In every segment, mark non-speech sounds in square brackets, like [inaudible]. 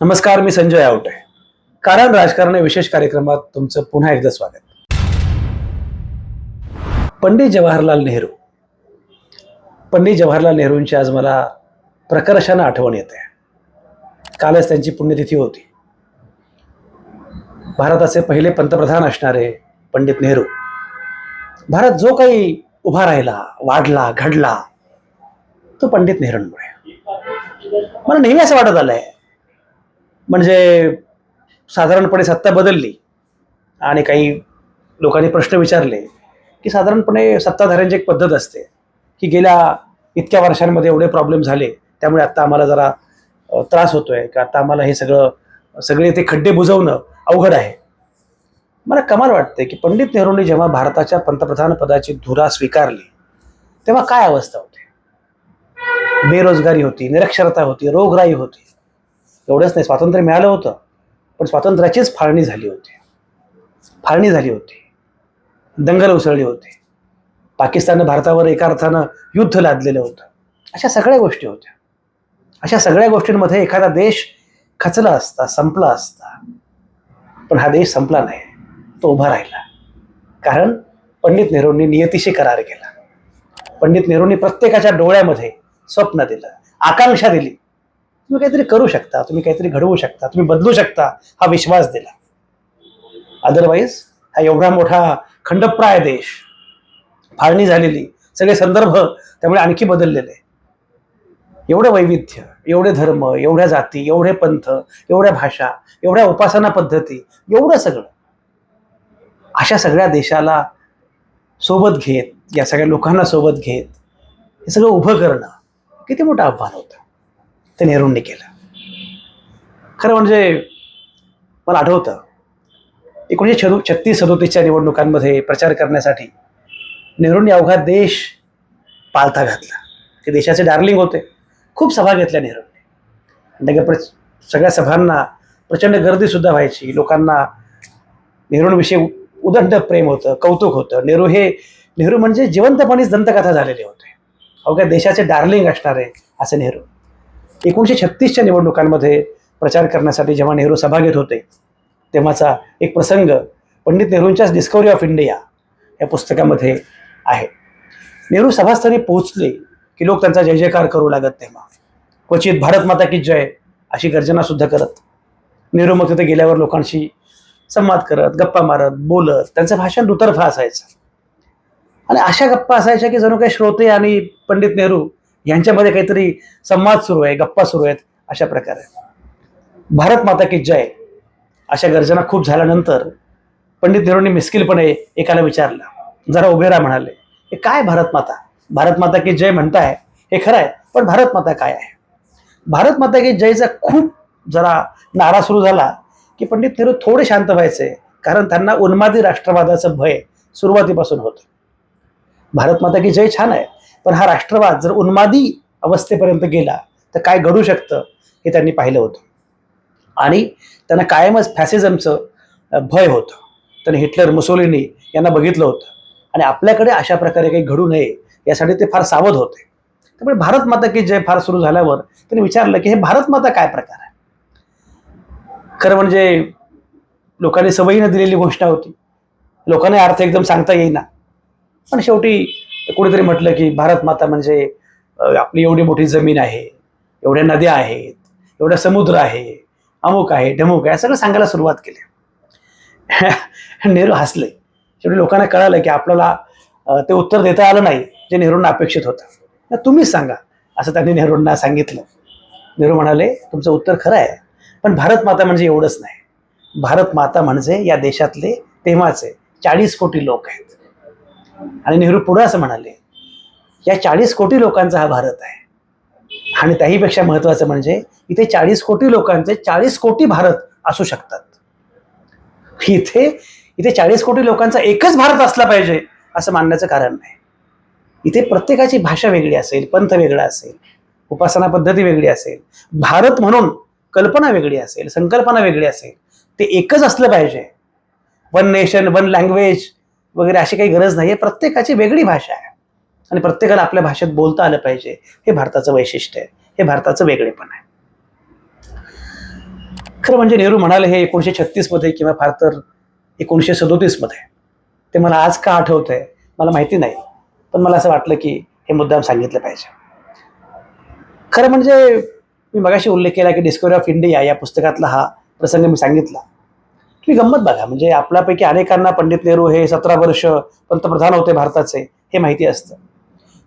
नमस्कार मी संजय आवटे. कारण राजकारण या विशेष कार्यक्रमात तुमचं पुन्हा एकदा स्वागत. पंडित जवाहरलाल नेहरू. पंडित जवाहरलाल नेहरूंची आज मला प्रकर्षानं आठवण येते. कालच त्यांची पुण्यतिथी होती. भारताचे पहिले पंतप्रधान असणारे पंडित नेहरू. भारत जो काही उभा राहिला वाढला घडला तो पंडित नेहरूंमुळे. मला नेहमी असं वाटत आलंय म्हणजे साधारणपणे सत्ता बदलली आणि काही लोकांनी प्रश्न विचारले की साधारणपणे सत्ताधाऱ्यांची एक पद्धत असते की गेल्या इतक्या वर्षांमध्ये एवढे प्रॉब्लेम झाले त्यामुळे आत्ता आम्हाला जरा त्रास होतोय की? आता आम्हाला हे सगळं सगळे ते खड्डे बुजवणं अवघड आहे. मला कमाल वाटते की पंडित नेहरूंनी जेव्हा भारताच्या पंतप्रधान पदाची धुरा स्वीकारली तेव्हा काय अवस्था होती? बेरोजगारी होती निरक्षरता होती रोगराई होती. एवढंच नाही स्वातंत्र्य मिळालं होतं पण स्वातंत्र्याचीच फाळणी झाली होती. फाळणी झाली होती. दंगल उसळली होती. पाकिस्ताननं भारतावर एका अर्थानं युद्ध लादलेलं होतं. अशा सगळ्या गोष्टी होत्या. अशा सगळ्या गोष्टींमध्ये एखादा देश खचला असता संपला असता पण हा देश संपला नाही. तो उभा राहिला. कारण पंडित नेहरूंनी नियतीशी करार केला. पंडित नेहरूंनी प्रत्येकाच्या डोळ्यामध्ये स्वप्न दिलं आकांक्षा दिली. तुम्ही काहीतरी करू शकता तुम्ही काहीतरी घडवू शकता तुम्ही बदलू शकता हा विश्वास दिला. अदरवाईज हा एवढा मोठा खंडप्राय देश फाळणी झालेली सगळे संदर्भ त्यामुळे आणखी बदललेले. एवढं वैविध्य एवढे धर्म एवढ्या जाती एवढे पंथ एवढ्या भाषा एवढ्या उपासना पद्धती एवढं सगळं. अशा सगळ्या देशाला सोबत घेत या सगळ्या लोकांना सोबत घेत हे सगळं उभं करणं किती मोठं आव्हान होतं. ते नेहरूंनी केलं. खरं म्हणजे मला आठवतं एकोणीसशे छदू छत्तीस सदोतीसच्या निवडणुकांमध्ये प्रचार करण्यासाठी नेहरूंनी अवघा देश पालथा घातला. ते देशाचे डार्लिंग होते. खूप सभा घेतल्या नेहरूंनी. आणि प्र सगळ्या सभांना प्रचंड गर्दीसुद्धा व्हायची. लोकांना नेहरूंविषयी उदंड प्रेम होतं कौतुक होतं. नेहरू हे नेहरू म्हणजे जिवंतपणीच दंतकथा झालेले होते. अवघ्या देशाचे डार्लिंग असणारे असे नेहरू. एकोणीसशे छत्तीसच्या निवडणुकांमध्ये प्रचार करण्यासाठी जेव्हा नेहरू सभा घेत होते तेव्हाचा एक प्रसंग पंडित नेहरूंच्याच डिस्कवरी ऑफ इंडिया या पुस्तकामध्ये आहे. नेहरू सभास्थानी पोहोचले की लोक त्यांचा जय जयकार करू लागत तेव्हा. क्वचित भारत माता की जय अशी गर्जना सुद्धा करत. नेहरू मग तिथे गेल्यावर लोकांशी संवाद करत गप्पा मारत बोलत त्यांचं भाषण दुतर्फा असायचं. आणि अशा गप्पा असायच्या की जणू काही श्रोते आणि पंडित नेहरू यांच्यामध्ये काहीतरी संवाद सुरू आहे गप्पा सुरू आहेत अशा प्रकारे. भारत माता की जय अशा गर्जना खूप झाल्यानंतर पंडित नेहरूंनी मिस्किलपणे एकाला विचारलं. जरा उभे राहा म्हणाले हे काय भारत माता? भारत माता की जय म्हणताय हे खरं आहे पण भारत माता काय आहे? भारत माता की जयचा खूप जरा नारा सुरू झाला की पंडित नेहरू थोडे शांत व्हायचे कारण त्यांना उन्मादी राष्ट्रवादाचं भय सुरुवातीपासून होतं. भारत माता की जय छान आहे पण हा राष्ट्रवाद जर उन्मादी अवस्थेपर्यंत गेला तर काय घडू शकतं हे त्यांनी पाहिलं होतं. आणि त्यांना कायमच फॅसिझमचं भय होतं. त्यांनी हिटलर मुसोलिनी यांना बघितलं होतं. आणि आपल्याकडे अशा प्रकारे काही घडू नये यासाठी ते फार सावध होते. त्यामुळे भारत माता की जय फार सुरू झाल्यावर त्यांनी विचारलं की हे भारत माता काय प्रकार आहे? खरं म्हणजे लोकांनी सवयीनं दिलेली घोषणा होती. लोकांना अर्थ एकदम सांगता येईना. पण शेवटी कुणीतरी म्हटलं की भारत माता म्हणजे आपली एवढी मोठी जमीन आहे एवढ्या नद्या आहेत एवढा समुद्र आहे अमुक आहे ढमुक आहे सगळं सांगायला सुरुवात केली. [laughs] नेहरू हसले. शेवटी लोकांना कळालं की आपल्याला ते उत्तर देता आलं नाही जे नेहरूंना अपेक्षित होतं. तुम्हीच सांगा असं त्यांनी नेहरूंना सांगितलं. नेहरू म्हणाले तुमचं उत्तर खरं आहे पण भारत माता म्हणजे एवढंच नाही. भारत माता म्हणजे या देशातले तेव्हाचे चाळीस कोटी लोक आहेत. आणि नेहरू पुढे असं म्हणाले या चाळीस कोटी लोकांचा हा भारत आहे. आणि त्याहीपेक्षा महत्वाचं म्हणजे इथे चाळीस कोटी लोकांचे चाळीस कोटी भारत असू शकतात. इथे इथे चाळीस कोटी लोकांचा एकच भारत असला पाहिजे असं मानण्याचं कारण नाही. इथे प्रत्येकाची भाषा वेगळी असेल पंथ वेगळा असेल उपासना पद्धती वेगळी असेल भारत म्हणून कल्पना वेगळी असेल संकल्पना वेगळी असेल ते एकच असलं पाहिजे. वन नेशन वन लँग्वेज वगैरे अशी काही गरज नाही आहे प्रत्येकाची वेगळी भाषा आहे. आणि प्रत्येकाला आपल्या भाषेत बोलता आलं पाहिजे. हे भारताचं वैशिष्ट्य आहे. हे भारताचं वेगळेपण आहे. खरं म्हणजे नेहरू म्हणाले हे एकोणीसशे छत्तीसमध्ये किंवा फार तर एकोणीसशे सदोतीसमध्ये ते मला आज का आठवत आहे मला माहिती नाही. पण मला असं वाटलं की हे मुद्दाम सांगितलं पाहिजे. खरं म्हणजे मी मगाशी उल्लेख केला की डिस्कवरी ऑफ इंडिया या पुस्तकातला हा प्रसंग मी सांगितला. तुम्ही गंमत बघा म्हणजे आपल्यापैकी अनेकांना पंडित नेहरू हे सतरा वर्ष पंतप्रधान होते भारताचे हे माहिती असतं.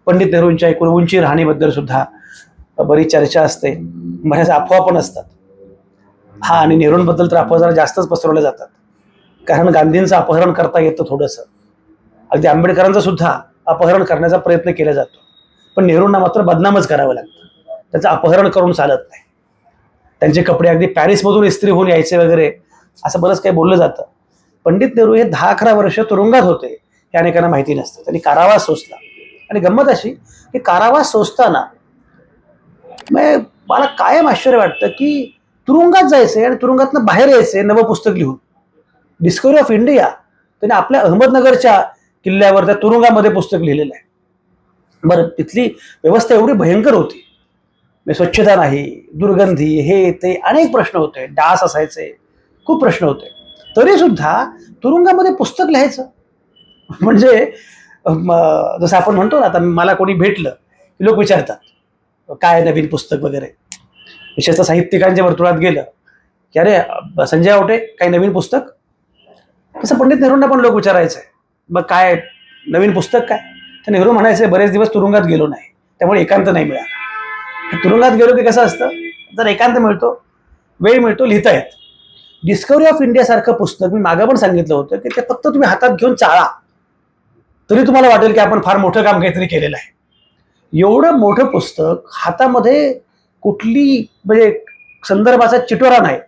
पंडित नेहरूंच्या एकूण उंची राहणीबद्दल सुद्धा बरीच चर्चा असते. बऱ्याच अफवा पण असतात. हा आणि नेहरूंबद्दल तर अफवा जरा जास्तच पसरवल्या जातात. कारण गांधींचं अपहरण करता येतं थोडंसं. अगदी आंबेडकरांचं सुद्धा अपहरण करण्याचा प्रयत्न केला जातो. पण नेहरूंना मात्र बदनामच करावं लागतं. त्याचं अपहरण करून चालत नाही. त्यांचे कपडे अगदी पॅरिसमधून इस्त्री होऊन यायचे वगैरे असं बरंच काही बोललं जातं. पंडित नेहरू हे दहा अकरा वर्ष तुरुंगात होते हे अनेकांना माहिती नसतं. त्यांनी कारावास सोसला. आणि गंमत अशी की कारावास सोसताना मग मला कायम आश्चर्य वाटतं की तुरुंगात जायचंय आणि तुरुंगातनं बाहेर यायचे नवं पुस्तक लिहून. डिस्कवरी ऑफ इंडिया त्याने आपल्या अहमदनगरच्या किल्ल्यावर त्या तुरुंगामध्ये पुस्तक लिहिलेलं आहे. बरं तिथली व्यवस्था एवढी भयंकर होती. म्हणजे स्वच्छता नाही दुर्गंधी हे ते अनेक प्रश्न होते. डास असायचे खूप प्रश्न होते. तरी सुद्धा तुरुंगामध्ये पुस्तक लिहायचं. म्हणजे जसं आपण म्हणतो ना आता मला कोणी भेटलं की लोक विचारतात काय नवीन पुस्तक वगैरे? विशेषतः साहित्यिकांच्या वर्तुळात गेलं की अरे संजय आवटे काही नवीन पुस्तक? तसं पंडित नेहरूंना पण लोक विचारायचे मग काय नवीन पुस्तक काय? तर नेहरू म्हणायचे बरेच दिवस तुरुंगात गेलो नाही त्यामुळे एकांत नाही मिळाला. तुरुंगात गेलो की कसं असतं? जर एकांत मिळतो वेळ मिळतो लिहिता येत. डिस्कवरी ऑफ इंडियासारखं पुस्तक मी मागं पण सांगितलं होतं की ते फक्त तुम्ही हातात घेऊन चाळा. तरी तुम्हाला वाटेल की आपण फार मोठं काम काहीतरी केलेलं आहे. एवढं मोठं पुस्तक हातामध्ये कुठली म्हणजे संदर्भाचा चिटोरा नाही.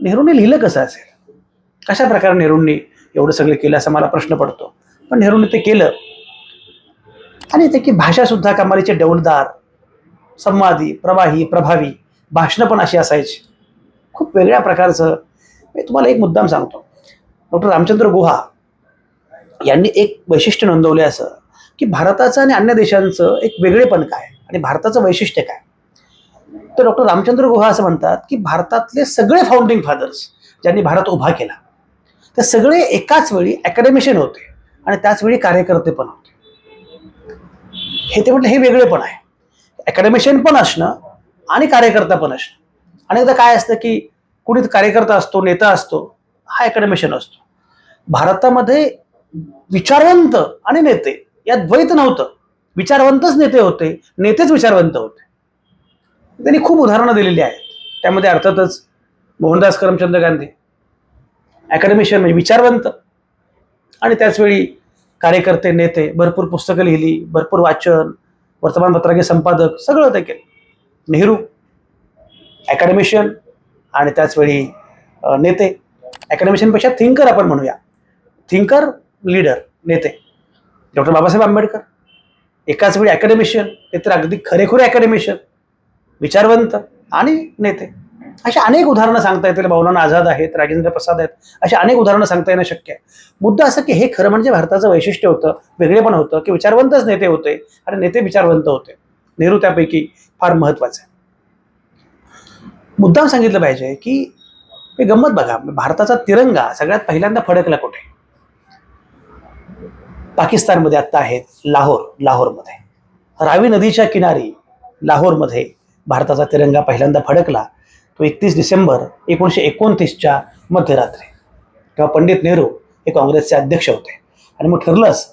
नेहरूंनी लिहिलं कसं असेल? कशा प्रकारे नेहरूंनी एवढं सगळं केलं असा मला प्रश्न पडतो. पण नेहरूंनी ते केलं. आणि त्याची की भाषासुद्धा कमालीचे डौलदार संवादी प्रवाही प्रभावी भाषणं पण अशी असायची. खूप वेगळ्या प्रकारचं. मी तुम्हाला एक मुद्दाम सांगतो. डॉक्टर रामचंद्र गुहा यांनी एक वैशिष्ट्य नोंदवले असं की भारताचं आणि अन्य देशांचं एक वेगळेपण काय आणि भारताचं वैशिष्ट्य काय? तर डॉक्टर रामचंद्र गुहा असं म्हणतात की भारतातले सगळे फाउंडिंग फादर्स ज्यांनी भारत उभा केला ते सगळे एकाच वेळी अकॅडमिशियन होते आणि त्याच वेळी कार्यकर्ते पण होते. हे ते म्हटलं हे वेगळेपण आहे. अकॅडमिशियन पण असणं आणि कार्यकर्ता पण असणं. अनेकदा काय असतं की कुणी कार्यकर्ता असतो नेता असतो हा अकॅडमिशियन असतो. भारतामध्ये विचारवंत आणि नेते यात द्वैत नव्हतं. विचारवंतच नेते होते नेतेच विचारवंत होते. त्यांनी खूप उदाहरणं दिलेली आहेत. त्यामध्ये अर्थातच मोहनदास करमचंद गांधी अकॅडमिशियन म्हणजे विचारवंत. आणि त्याचवेळी कार्यकर्ते नेते भरपूर पुस्तकं लिहिली भरपूर वाचन वर्तमानपत्राचे संपादक सगळं ते केलं. नेहरू अकॅडमिशियन आणि त्याचवेळी नेते. अकॅडमिशियनपेक्षा थिंकर आपण म्हणूया. थिंकर लीडर नेते. डॉक्टर बाबासाहेब आंबेडकर. एकाच वेळी अकॅडमिशियन ते तर अगदी खरेखुरे अकॅडमिशियन विचारवंत आणि नेते. अशा अनेक उदाहरणं सांगता येतील. मौलाना आझाद आहेत राजेंद्र प्रसाद आहेत. अशा अनेक उदाहरणं सांगता येणं शक्य आहे. मुद्दा असं की हे खरं म्हणजे भारताचं वैशिष्ट्य होतं वेगळेपण होतं की विचारवंतच नेते होते आणि नेते विचारवंत होते. नेहरू त्यापैकी फार महत्त्वाचे मुद्दाम सांगितलं पाहिजे की हे गंमत बघा भारताचा तिरंगा सगळ्यात पहिल्यांदा फडकला कुठे? पाकिस्तानमध्ये आत्ता आहेत लाहोर लाहोरमध्ये. रावी नदीच्या किनारी लाहोरमध्ये भारताचा तिरंगा पहिल्यांदा फडकला तो एकतीस डिसेंबर एकोणीसशे एकोणतीसच्या मध्यरात्री. तेव्हा पंडित नेहरू हे काँग्रेसचे अध्यक्ष होते. आणि मग ठरलंच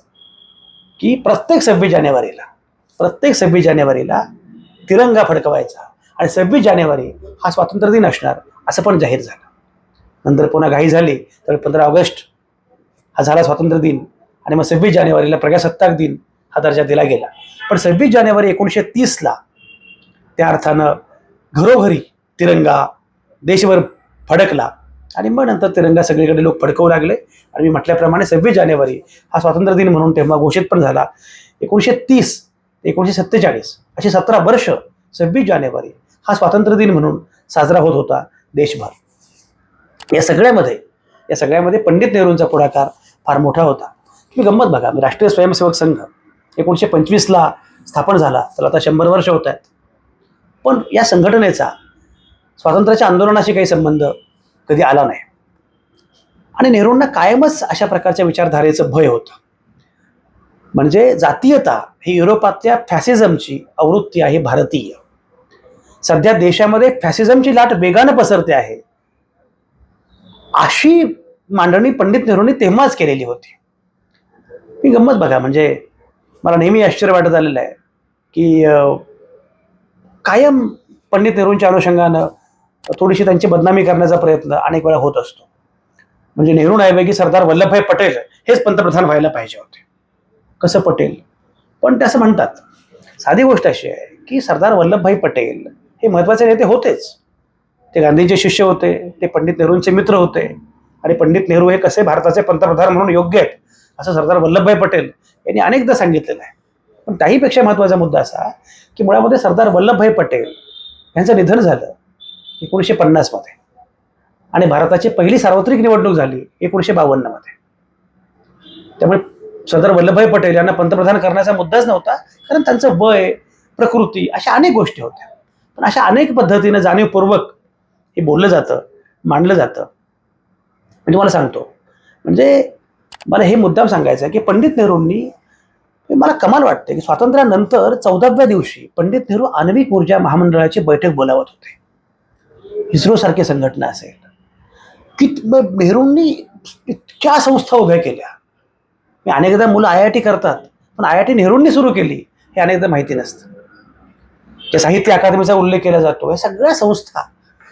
की प्रत्येक सव्वीस जानेवारीला प्रत्येक सव्वीस जानेवारीला तिरंगा फडकवायचा. आणि सव्वीस जानेवारी हा स्वातंत्र्य दिन असणार असं पण जाहीर झालं. नंतर पुन्हा घाई झाली तर पंधरा ऑगस्ट हा झाला स्वातंत्र्य दिन आणि मग सव्वीस जानेवारीला प्रजासत्ताक दिन हा दर्जा दिला गेला. पण सव्वीस जानेवारी एकोणीसशे तीसला त्या अर्थानं घरोघरी तिरंगा देशभर फडकला आणि मग नंतर तिरंगा सगळीकडे लोक फडकवू लागले. आणि मी म्हटल्याप्रमाणे सव्वीस जानेवारी हा स्वातंत्र्य दिन म्हणून तेव्हा घोषित पण झाला. एकोणीसशे तीस ते एकोणीसशे सत्तेचाळीस अशी सतरा वर्ष सव्वीस जानेवारी हा स्वातंत्र्य दिन म्हणून साजरा होत होता देशभर. या सगळ्यामध्ये या सगळ्यामध्ये पंडित नेहरूंचा पुढाकार फार मोठा होता. तुम्ही गंमत बघा राष्ट्रीय स्वयंसेवक संघ एकोणीसशे पंचवीसला स्थापन झाला तर आता शंभर वर्ष होत आहेत. पण या संघटनेचा स्वातंत्र्याच्या आंदोलनाशी काही संबंध कधी आला नाही. आणि नेहरूंना कायमच अशा प्रकारच्या विचारधारेचं भय होतं. म्हणजे जातीयता ही युरोपातल्या फॅसिझमची आवृत्ती आहे भारतीय. सध्या देशामध्ये फॅसिझमची लाट वेगानं पसरते आहे. अशी मांडणी पंडित नेहरूंनी तेव्हाच केलेली होती. मी गंमत बघा म्हणजे मला नेहमी आश्चर्य वाटत आलेलं आहे की कायम पंडित नेहरूंच्या अनुषंगानं थोडीशी त्यांची बदनामी करण्याचा प्रयत्न अनेक वेळा होत असतो. म्हणजे नेहरू नाहीपैकी सरदार वल्लभभाई पटेल हेच पंतप्रधान व्हायला पाहिजे होते. कसं पटेल? पण ते असं म्हणतात. साधी गोष्ट अशी आहे की सरदार वल्लभभाई पटेल हे महत्त्वाचे नेते होतेच. ते गांधीचे शिष्य होते ते पंडित नेहरूंचे मित्र होते. आणि पंडित नेहरू हे कसे भारताचे पंतप्रधान म्हणून योग्य आहेत असं सरदार वल्लभभाई पटेल यांनी अनेकदा सांगितलेलं आहे. पण त्याहीपेक्षा महत्त्वाचा मुद्दा असा की मुळामध्ये सरदार वल्लभभाई पटेल यांचं निधन झालं एकोणीसशे पन्नासमध्ये आणि भारताची पहिली सार्वत्रिक निवडणूक झाली एकोणीसशे बावन्नमध्ये. त्यामुळे सरदार वल्लभभाई पटेल यांना पंतप्रधान करण्याचा मुद्दाच नव्हता कारण त्यांचं वय प्रकृती अशा अनेक गोष्टी होत्या. पण अशा अनेक पद्धतीनं जाणीवपूर्वक हे बोललं जातं मांडलं जातं. म्हणजे तुम्हाला सांगतो. म्हणजे मला हे मुद्दाम सांगायचं आहे की पंडित नेहरूंनी मला कमाल वाटते की स्वातंत्र्यानंतर चौदाव्या दिवशी पंडित नेहरू आण्विक ऊर्जा महामंडळाची बैठक बोलावत होते. इस्रोसारखी संघटना असेल. की नेहरूंनी इतक्या संस्था उभ्या केल्या. अनेकदा मुलं आय आय टी करतात पण आय आय टी नेहरूंनी सुरू केली हे अनेकदा माहिती नसतं. त्या साहित्य अकादमीचा उल्लेख केला जातो. या सगळ्या संस्था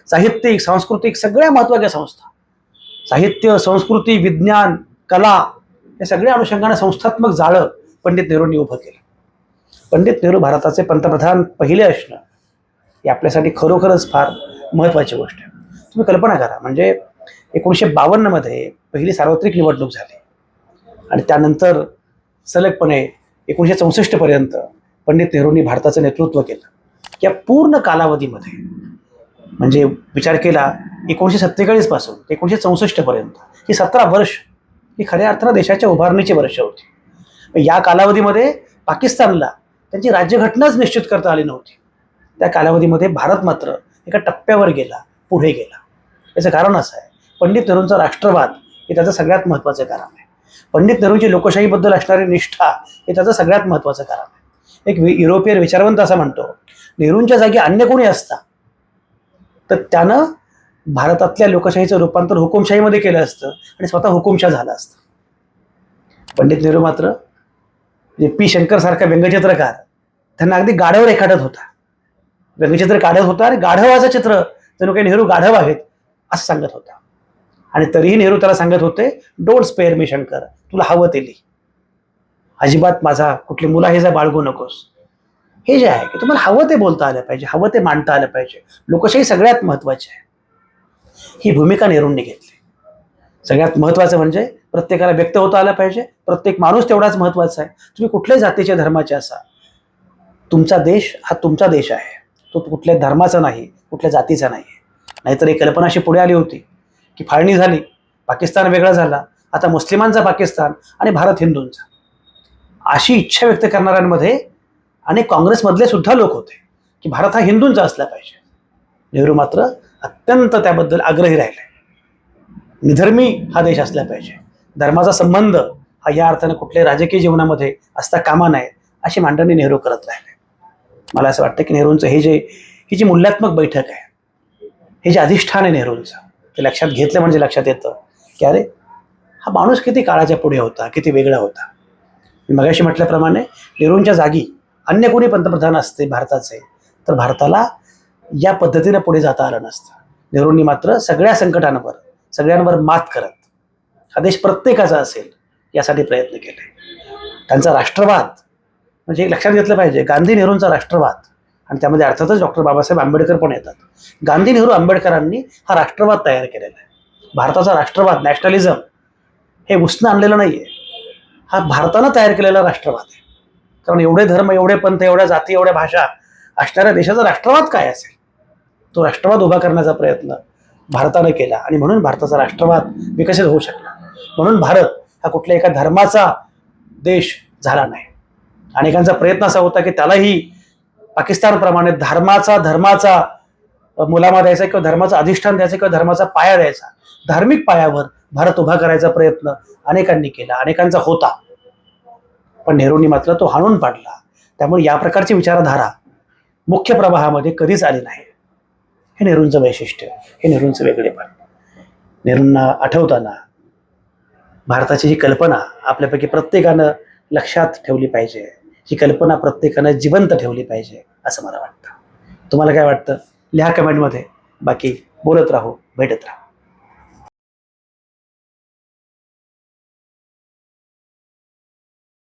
साहित्यिक सांस्कृतिक सगळ्या महत्त्वाच्या संस्था साहित्य संस्कृती विज्ञान कला या सगळ्या अनुषंगाने संस्थात्मक जाळं पंडित नेहरूंनी उभं केलं. पंडित नेहरू भारताचे पंतप्रधान पहिले असणं ही आपल्यासाठी खरोखरच फार महत्त्वाची गोष्ट आहे. तुम्ही कल्पना करा म्हणजे एकोणीसशे बावन्नमध्ये पहिली सार्वत्रिक निवडणूक झाली. आणि त्यानंतर सलगपणे एकोणीसशे चौसष्टपर्यंत पंडित नेहरूंनी भारताचं नेतृत्व केलं. या पूर्ण कालावधीमध्ये. म्हणजे विचार केला एकोणीसशे सत्तेचाळीसपासून ते एकोणीसशे चौसष्टपर्यंत ही सतरा वर्ष ही खऱ्या अर्थानं देशाच्या उभारणीची वर्ष होती. या कालावधीमध्ये पाकिस्तानला त्यांची राज्यघटनाच निश्चित करता आली नव्हती. त्या कालावधीमध्ये भारत मात्र एका टप्प्यावर गेला पुढे गेला. याचं कारण असं आहे पंडित नेहरूंचा राष्ट्रवाद हे त्याचं सगळ्यात महत्त्वाचं कारण आहे. पंडित नेहरूंची लोकशाहीबद्दल असणारी निष्ठा हे त्याचं सगळ्यात महत्त्वाचं कारण आहे. एक युरोपियन विचारवंत असं म्हणतो नेहरूंच्या जागी अन्य कोणी असता? तर त्यानं भारतातल्या लोकशाहीचं रूपांतर हुकुमशाहीमध्ये केलं असतं आणि स्वतः हुकुमशाह झाला असतं. पंडित नेहरू मात्र जे पी शंकर सारखा व्यंगचित्रकार त्यांना अगदी गाढव रेखाटत होता. व्यंगचित्र काढत होता आणि गाढवाचं चित्र जणू काही नेहरू गाढव आहेत असं सांगत होता. आणि तरीही नेहरू त्याला सांगत होते डोंट स्पेअर मी शंकर. तुला हवं ते लिही. अजिबात माझा कुठली मुलाहिजा बाळगू नकोस. हे जे आहे की तुम्हाला हवं ते बोलता आलं पाहिजे हवं ते मांडता आलं पाहिजे. लोकशाही सगळ्यात महत्त्वाची आहे. ही भूमिका नेहरूंनी घेतली. सगळ्यात महत्त्वाचं म्हणजे प्रत्येकाला व्यक्त होता आलं पाहिजे प्रत्येक माणूस तेवढाच महत्त्वाचा आहे. तुम्ही कुठल्याही जातीच्या धर्माचे असा. तुमचा देश हा तुमचा देश आहे. तो कुठल्या धर्माचा नाही कुठल्या जातीचा नाही. नाहीतर एक कल्पना अशी पुढे आली होती की फाळणी झाली पाकिस्तान वेगळा झाला आता मुस्लिमांचा पाकिस्तान आणि भारत हिंदूंचा. अशी इच्छा व्यक्त करणाऱ्यांमध्ये आणि काँग्रेसमधले सुद्धा लोक होते की भारत हा हिंदूंचा असला पाहिजे. नेहरू मात्र अत्यंत त्याबद्दल आग्रही राहिले. निधर्मी हा देश असला पाहिजे. धर्माचा संबंध हा या अर्थानं कुठल्याही राजकीय जीवनामध्ये असता कामा नये अशी मांडणी नेहरू करत राहिले. मला असं वाटतं की नेहरूंचं हे जे ही जी मूल्यात्मक बैठक आहे हे जे अधिष्ठान आहे नेहरूंचं ते लक्षात घेतलं म्हणजे लक्षात येतं की अरे हा माणूस किती काळाच्या पुढे होता किती वेगळा होता. मी मगाशी म्हटल्याप्रमाणे नेहरूंच्या जागी अन्य कोणी पंतप्रधान असते भारताचे तर भारताला या पद्धतीनं पुढे जाता आलं नसतं. नेहरूंनी मात्र सगळ्या संकटांवर सगळ्यांवर मात करत हा देश प्रत्येकाचा असेल यासाठी प्रयत्न केले. त्यांचा राष्ट्रवाद म्हणजे एक लक्षात घेतलं पाहिजे गांधी नेहरूंचा राष्ट्रवाद आणि त्यामध्ये अर्थातच डॉक्टर बाबासाहेब आंबेडकर पण येतात. गांधी नेहरू आंबेडकरांनी हा राष्ट्रवाद तयार केलेला आहे. भारताचा राष्ट्रवाद नॅशनलिझम हे उसनं आणलेलं नाही आहे हा भारतानं तयार केलेला राष्ट्रवाद आहे. कारण एवढे धर्म एवढे पंथ एवढ्या जाती एवढ्या भाषा असणाऱ्या देशाचा राष्ट्रवाद काय असेल? तो राष्ट्रवाद उभा करण्याचा प्रयत्न भारतानं केला आणि म्हणून भारताचा राष्ट्रवाद विकसित होऊ शकला. म्हणून भारत हा कुठल्या एका धर्माचा देश झाला नाही. अनेकांचा प्रयत्न असा होता की त्यालाही पाकिस्तानप्रमाणे धर्माचा धर्माचा मुलामा द्यायचा किंवा धर्माचं अधिष्ठान द्यायचं किंवा धर्माचा पाया द्यायचा. धार्मिक पायावर भारत उभा करायचा प्रयत्न अनेकांनी केला अनेकांचा होता. पण नेहरूंनी मात्र तो हाणून पाडला. त्यामुळे या प्रकारची विचारधारा मुख्य प्रवाहामध्ये कधीच आली नाही. हे नेहरूंचं वैशिष्ट्य हे नेहरूंचं वेगळेपण. नेहरूंना आठवताना भारताची ही कल्पना आपल्यापैकी प्रत्येकानं लक्षात ठेवली पाहिजे. ही कल्पना प्रत्येकानं जिवंत ठेवली पाहिजे असं मला वाटतं. तुम्हाला काय वाटतं? लिहा कमेंटमध्ये. बाकी बोलत राहू भेटत राहू.